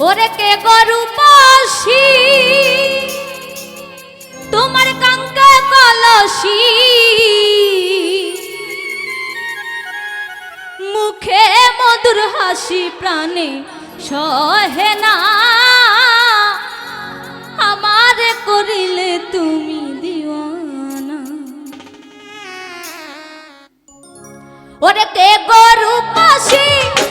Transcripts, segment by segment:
ওরে কে গরু পাশি? তোমার কাঙ্কা কলসি। মুখে মধুর হাসি, প্রাণে সহে না। আমার করিলে তুমি দিওয়ানা। ওরে কে গরু পাশি?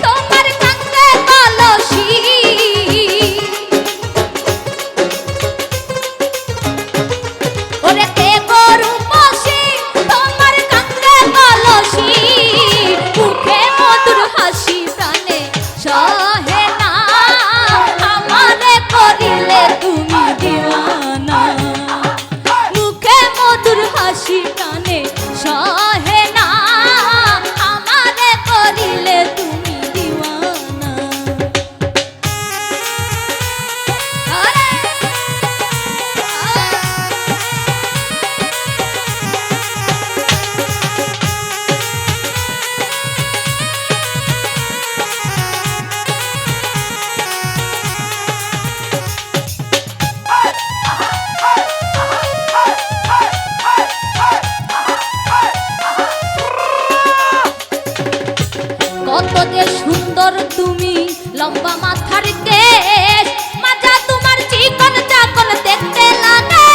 লম্বা মাথার কেশ। মাজা তোমার চিকন চাকন দেখতে লাগে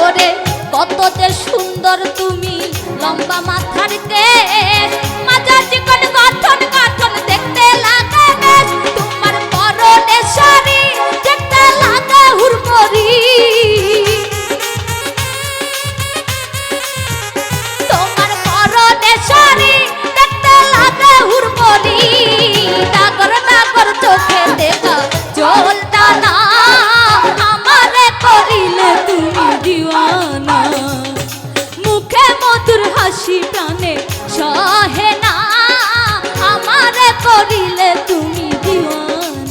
ওরে, কত যে সুন্দর তুমি, লম্বা মাথার কেশ। মুখে মধুর হাসি প্রাণে সহে না আমারে করিলে তুমি দিওয়ানা।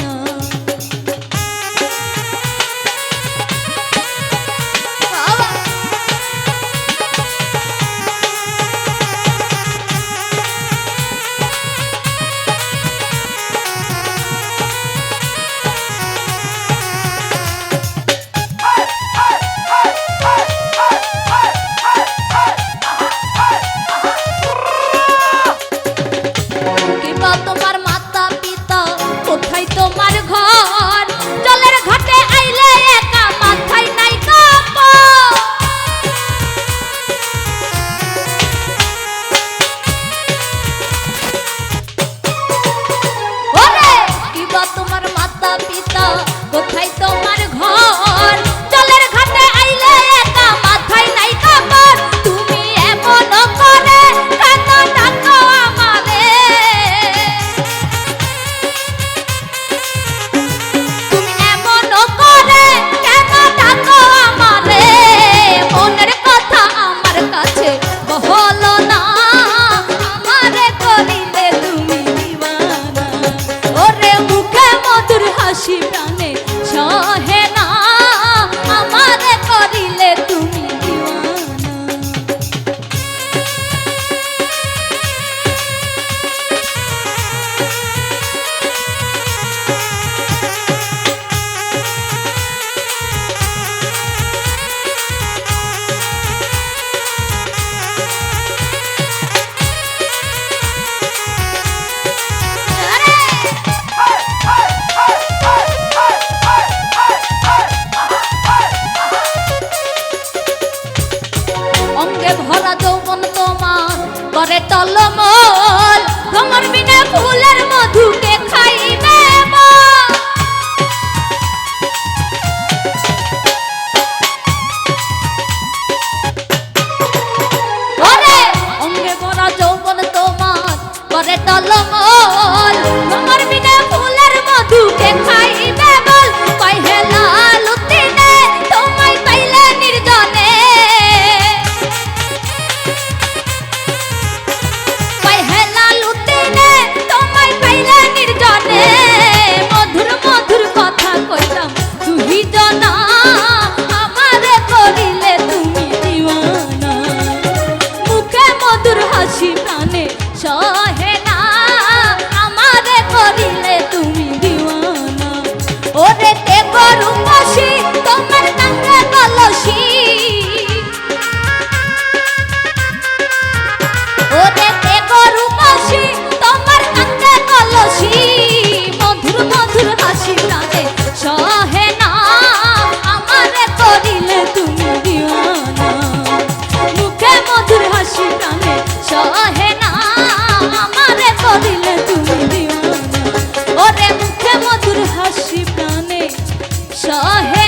সহে